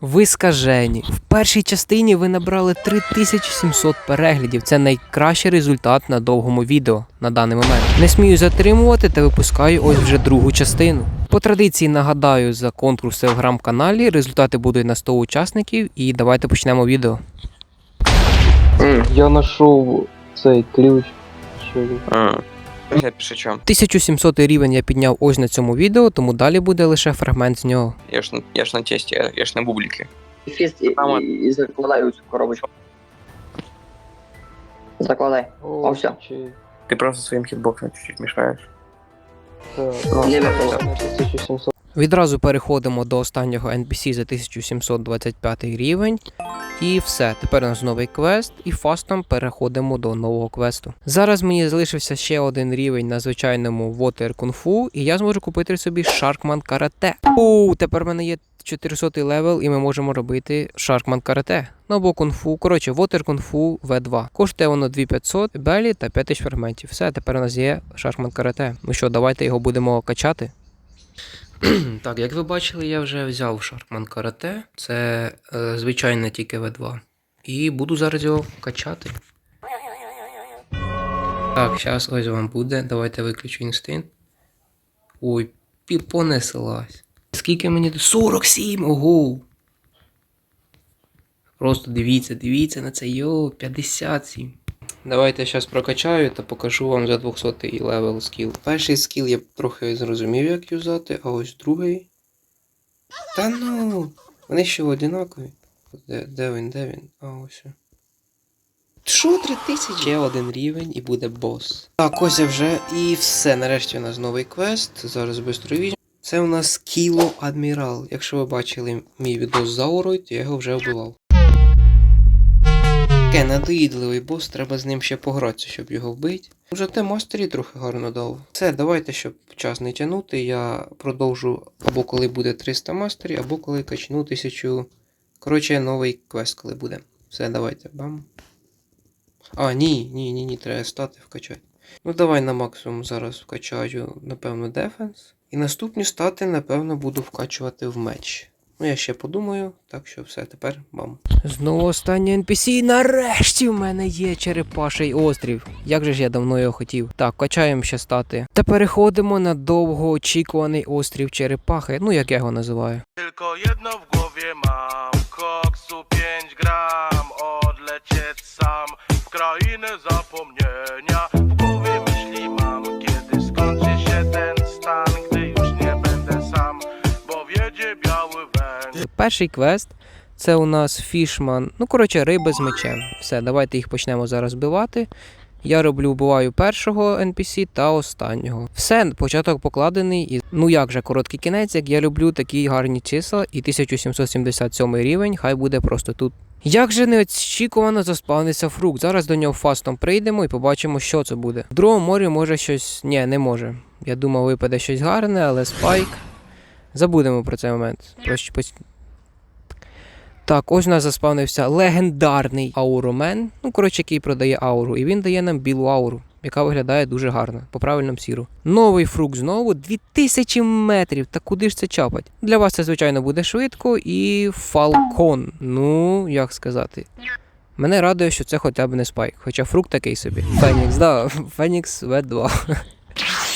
Ви скажені. В першій частині ви набрали 3700 переглядів. Це найкращий результат на довгому відео на даний момент. Не смію затримувати та випускаю ось вже другу частину. По традиції нагадаю за конкурс в телеграм-каналі. Результати будуть на 100 учасників. І давайте почнемо відео. Я знайшов цей ключ. Що? А, я пишу 1700 рівень я підняв ось на цьому відео, тому далі буде лише фрагмент з нього. Я ж, на- я ж на тесті, я, я ж на бубліки. Фіст і, Мама. і, і закладай у цю коробочку. Закладай. О, всё. чи- Ти просто своїм хітбоксом чуть-чуть мішаєш. Так, Не на 1700. Відразу переходимо до останнього NPC за 1725 рівень. І все, тепер у нас новий квест, і фастом переходимо до нового квесту. Зараз мені залишився ще один рівень на звичайному Water Kung Fu, і я зможу купити собі Sharkman Karate. У, тепер в мене є 400 левел, і ми можемо робити Sharkman Karate. Ну або Fu. Коротше, Water Kung Fu V2. Коштує воно 2500 белі та 5000 фрагментів. Все, тепер у нас є Sharkman Karate. Ну що, давайте його будемо качати. Так, як ви бачили, я вже взяв Sharkman Karate. Це е, звичайне тільки V2. І буду зараз його качати. Так, зараз ось вам буде. Давайте виключу інстинкт. Ой, понеслась. Скільки мені? 47! Ого! Просто дивіться, дивіться на це, йо, 57. Давайте зараз прокачаю та покажу вам за 200 левел скіл. Перший скіл я трохи зрозумів, як юзати, а ось другий. Та ну, вони ще одинакові. Де, де він, де він? А ось. Що, 3000? Ще один рівень і буде бос. Так, ось я вже і все. Нарешті у нас новий квест. Зараз швидко візьмемо. Це у нас Кіло Адмірал. Якщо ви бачили мій відос з Аурою, то я його вже вбивав. Таке надоїдливий бос, треба з ним ще погратися, щоб його вбити. Зате мастері трохи гарно дав. Все, давайте, щоб час не тягнути, я продовжу або коли буде 300 мастерів, або коли качну 1000. Коротше, новий квест, коли буде. Все, давайте, бам. А, ні, ні, ні, ні, треба стати вкачати. Ну давай на максимум зараз вкачаю, напевно, дефенс. І наступні стати, напевно, буду вкачувати в меч. Ну, я ще подумаю, так що все, тепер бам. Знову останній NPC. Нарешті в мене є черепаший острів. Як же ж я давно його хотів. Так, качаємо ще стати. Та переходимо на довгоочікуваний острів Черепахи, ну як я його називаю. Tylko jedno w głowie mam Koksu 5 gram Odlecieć sam W krainę zapomnienia Перший квест це у нас фішман. Ну, коротше, риби з мечем. Все, давайте їх почнемо зараз бивати. Я роблю вбиваю першого NPC та останнього. Все, початок покладений. І ну як же, короткий кінець, як я люблю такі гарні числа, і 1777 рівень, хай буде просто тут. Як же неочікувано заспавнився фрукт. Зараз до нього фастом прийдемо і побачимо, що це буде. В другому морі може щось. Ні, не може. Я думав, випаде щось гарне, але спайк. Забудемо про цей момент. Пос- так, ось у нас заспавнився легендарний ауромен, ну коротше, який продає ауру, і він дає нам білу ауру, яка виглядає дуже гарно, по правильному сіру. Новий фрукт знову 2000 метрів. Та куди ж це чапать? Для вас це, звичайно, буде швидко і фалкон. Ну, як сказати. Мене радує, що це хоча б не спайк, хоча фрукт такий собі. Фенікс, да, Фенікс В2.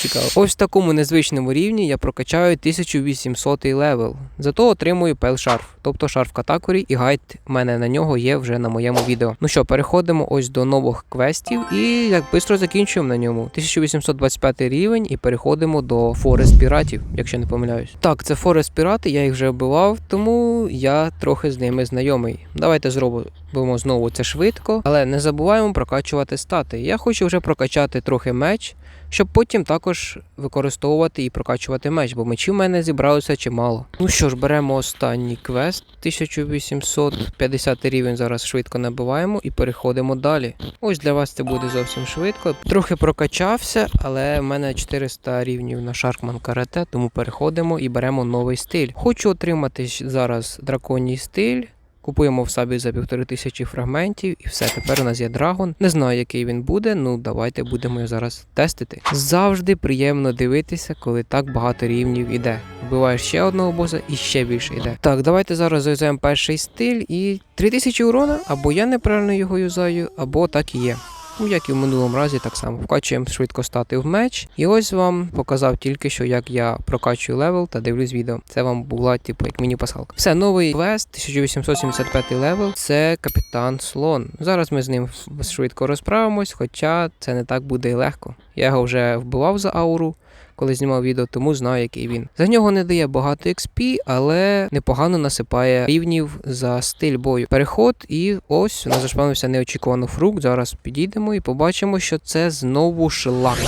Цікаво. Ось в такому незвичному рівні я прокачаю 1800 левел. Зато отримую пел шарф, тобто шарф катакорі, і гайд в мене на нього є вже на моєму відео. Ну що, переходимо ось до нових квестів і як швидко закінчуємо на ньому. 1825 рівень і переходимо до Форест піратів, якщо не помиляюсь. Так, це Форест пірати, я їх вже вбивав, тому я трохи з ними знайомий. Давайте зробимо знову це швидко, але не забуваємо прокачувати стати. Я хочу вже прокачати трохи меч щоб потім також використовувати і прокачувати меч, бо мечів в мене зібралося чимало. Ну що ж, беремо останній квест, 1850 рівень зараз швидко набиваємо і переходимо далі. Ось для вас це буде зовсім швидко. Трохи прокачався, але в мене 400 рівнів на Шаркман Карате, тому переходимо і беремо новий стиль. Хочу отримати зараз драконій стиль. Купуємо в сабі за півтори тисячі фрагментів, і все, тепер у нас є драгон. Не знаю, який він буде. Ну давайте будемо його зараз тестити. Завжди приємно дивитися, коли так багато рівнів іде. вбиваєш ще одного боса і ще більше йде. Так, давайте зараз заюзаємо перший стиль і 3000 урона, або я неправильно його юзаю, або так і є. Ну, як і в минулому разі, так само вкачуємо швидко стати в меч. І ось вам показав тільки що, як я прокачую левел та дивлюсь відео. Це вам була, типу, як міні-пасхалка. Все, новий квест, 1875 левел. Це капітан Слон. Зараз ми з ним швидко розправимось, хоча це не так буде і легко. Я його вже вбивав за ауру. Коли знімав відео, тому знаю, який він. За нього не дає багато XP, але непогано насипає рівнів за стиль бою. Переход, і ось у нас зашпанився неочікувано фрукт. Зараз підійдемо і побачимо, що це знову шлак.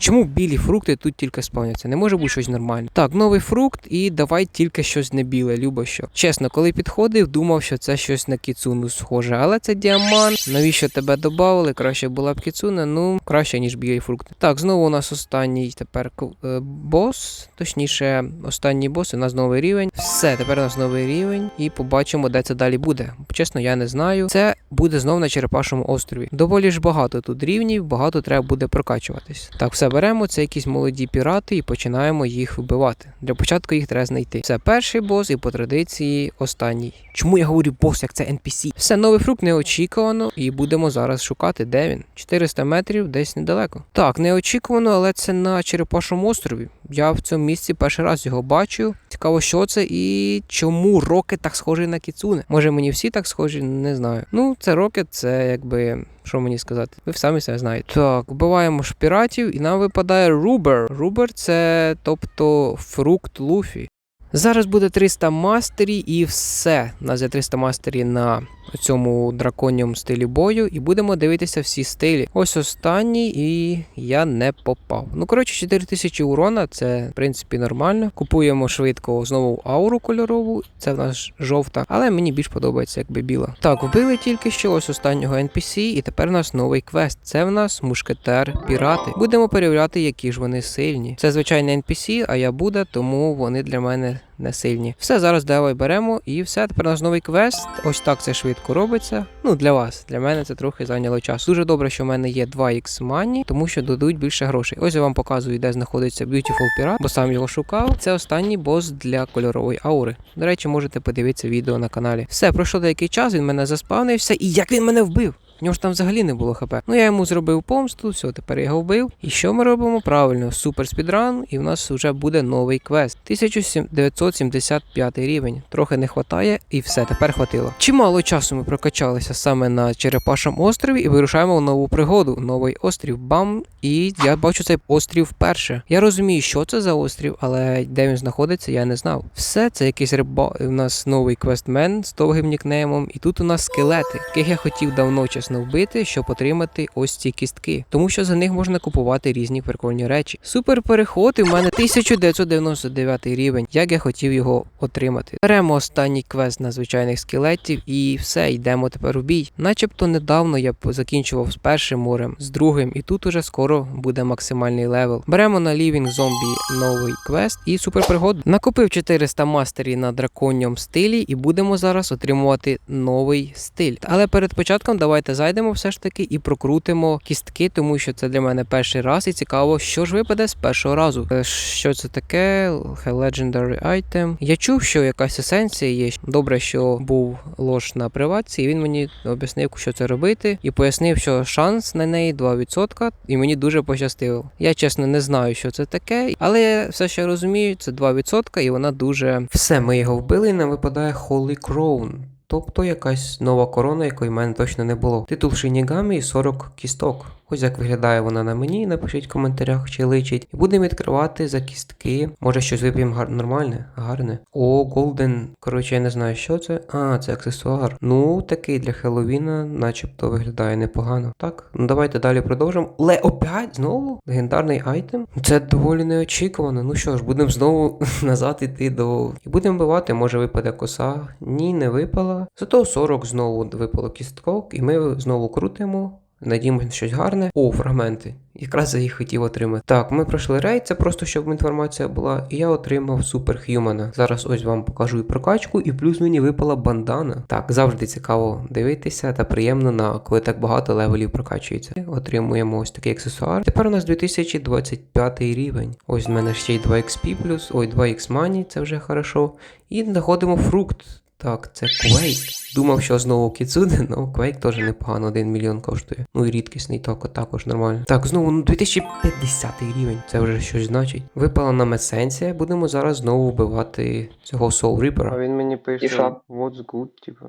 Чому білі фрукти тут тільки спавняться? Не може бути щось нормальне. Так, новий фрукт, і давай тільки щось не біле, любо що. Чесно, коли підходив, думав, що це щось на кіцуну схоже, але це діамант. Навіщо тебе додавали? Краще була б кіцуна, ну краще, ніж білі фрукти. Так, знову у нас останній тепер е, бос, точніше, останній бос, у нас новий рівень. Все, тепер у нас новий рівень, і побачимо, де це далі буде. Чесно, я не знаю. Це буде знов на Черепашому острові. Доволі ж багато тут рівнів, багато треба буде прокачуватись. Так, все беремо. Це якісь молоді пірати і починаємо їх вбивати. Для початку їх треба знайти. Це перший бос, і по традиції останній. Чому я говорю бос, як це NPC? Все, новий фрукт неочікувано, і будемо зараз шукати, де він. 400 метрів десь недалеко. Так, неочікувано, але це на Черепашому острові. Я в цьому місці перший раз його бачу. Цікаво, що це і чому Рокет так схожий на Кіцуне. Може мені всі так схожі, не знаю. Ну, це Рокет, це якби. Що мені сказати? Ви самі себе знаєте. Так, вбиваємо ж піратів, і нам випадає Рубер. Рубер це тобто фрукт Луфі. Зараз буде 300 мастері і все. У нас є 300 мастері на цьому драконьому стилі бою, і будемо дивитися всі стилі. Ось останній, і я не попав. Ну, коротше, 4000 урона, це в принципі нормально. Купуємо швидко знову ауру кольорову, це в нас жовта, але мені більш подобається, якби біла. Так, вбили тільки що ось останнього NPC, і тепер у нас новий квест. Це в нас мушкетер пірати. Будемо перевіряти, які ж вони сильні. Це звичайний NPC, а я буде, тому вони для мене не сильні. Все, зараз давай беремо, і все. Тепер у нас новий квест. Ось так це швидко робиться. Ну, для вас. Для мене це трохи зайняло час. Дуже добре, що в мене є 2х мані, тому що дадуть більше грошей. Ось я вам показую, де знаходиться Beautiful Pirate, бо сам його шукав. Це останній бос для кольорової аури. До речі, можете подивитися відео на каналі. Все, пройшло деякий час, він мене заспавнився, і як він мене вбив? В нього ж там взагалі не було хп. Ну я йому зробив помсту, все, тепер його вбив. І що ми робимо? Правильно, супер спідран, і в нас вже буде новий квест. 1975 рівень. Трохи не хватає, і все, тепер хватило. Чимало часу ми прокачалися саме на Черепашому острові і вирушаємо в нову пригоду. Новий острів Бам. І я бачу цей острів вперше. Я розумію, що це за острів, але де він знаходиться, я не знав. Все, це якийсь риба. У нас новий квестмен з довгим нікнеймом, і тут у нас скелети, яких я хотів давно чесно вбити, щоб отримати ось ці кістки. Тому що за них можна купувати різні прикольні речі. Супер переход, і в мене 1999 рівень, як я хотів його отримати. Беремо останній квест на звичайних скелетів і все, йдемо тепер у бій. Начебто недавно я закінчував з першим морем, з другим, і тут уже скоро буде максимальний левел. Беремо на Living Zombie новий квест і супер пригод. Накопив 400 мастерів на драконьому стилі, і будемо зараз отримувати новий стиль. Але перед початком давайте зайдемо все ж таки і прокрутимо кістки, тому що це для мене перший раз, і цікаво, що ж випаде з першого разу. Е, Що це таке? Legendary Item. Я чув, що якась есенція є. Добре, що був лож на приватці, і він мені об'яснив, що це робити, і пояснив, що шанс на неї 2%, і мені дуже пощастило. Я чесно не знаю, що це таке, але я все ще розумію, це 2%, і вона дуже все. Ми його вбили, і нам випадає Holy Crown. Тобто якась нова корона, якої в мене точно не було. Титул Шинігамі і 40 кісток. Ось як виглядає вона на мені. Напишіть в коментарях, чи личить. І будемо відкривати за кістки. Може щось вип'ємо гар... нормальне, гарне. О, Голден. Коротше, я не знаю, що це. А, це аксесуар. Ну, такий для Хеллоуіна, начебто виглядає непогано. Так, ну давайте далі продовжимо. Ле, опять знову? Легендарний айтем. Це доволі неочікувано. Ну що ж, будемо знову назад іти до. І будемо вбивати, може випаде коса. Ні, не випала. Зато 40 знову випало кісток, і ми знову крутимо. Надіємося на щось гарне. О, фрагменти. Якраз я їх хотів отримати. Так, ми пройшли рейд, це просто щоб інформація була. І я отримав суперх'юмана. Зараз ось вам покажу і прокачку, і плюс мені випала бандана. Так, завжди цікаво дивитися та приємно на коли так багато левелів прокачується. Отримуємо ось такий аксесуар. Тепер у нас 2025 рівень. Ось в мене ще й 2 XP ой, 2 X Money, це вже хорошо. І знаходимо фрукт. Так, це Quake. Думав, що знову Кіцуде, але Quake теж непогано, 1 мільйон коштує. Ну і рідкісний токо також нормально. Так, знову ну 2050 рівень, це вже щось значить. Випала нам есенція, будемо зараз знову вбивати цього Soul А він мені пише що? what's good, типу.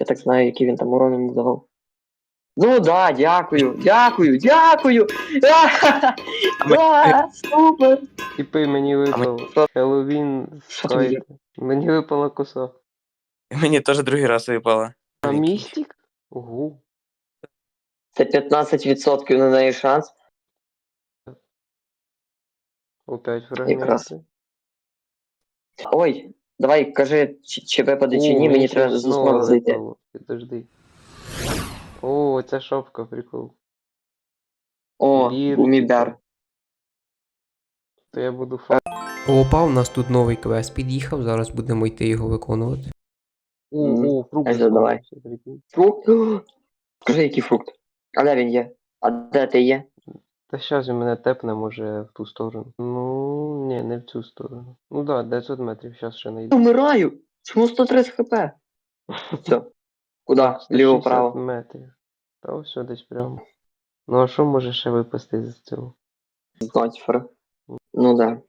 Я так знаю, який він там урон йому давав. Ну да, дякую, дякую, дякую! А, Супер! Типи мені випав Що є? Skype. Мені випала коса. Мені теж другий раз випало. А містик? Ого. Це 15% на неї шанс. Опять Якраз. Ой, давай кажи, чи, чи випаде, чи ні, мені треба знову зайти. Підожди. О, ця шапка, прикол. О, Бірки. гумібер. То я буду фа. Опа, у нас тут новий квест під'їхав, зараз будемо йти його виконувати. О, фрукт. Ось, давай. Фрукт? Скажи, який фрукт? А де він є? А де ти є? Та щас він мене тепне, може, в ту сторону. Ну, ні, не в цю сторону. Ну да, 900 метрів, щас ще не йду. Умираю! Чому 130 хп? Все. Куда? Ліво, право. метрів. Та ось сюди десь прямо. Ну а що може ще випасти з цього? Знатьфер. Ну да.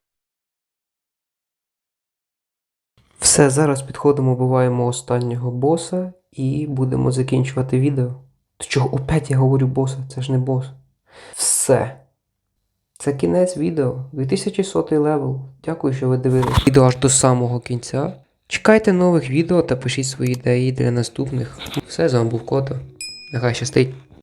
Все, зараз підходимо, вбиваємо останнього боса і будемо закінчувати відео. То чого опять я говорю боса, це ж не бос. Все. Це кінець відео. 2100 левел. Дякую, що ви дивились. Відео аж до самого кінця. Чекайте нових відео та пишіть свої ідеї для наступних. Все, з вами був Кота. Нехай щастить.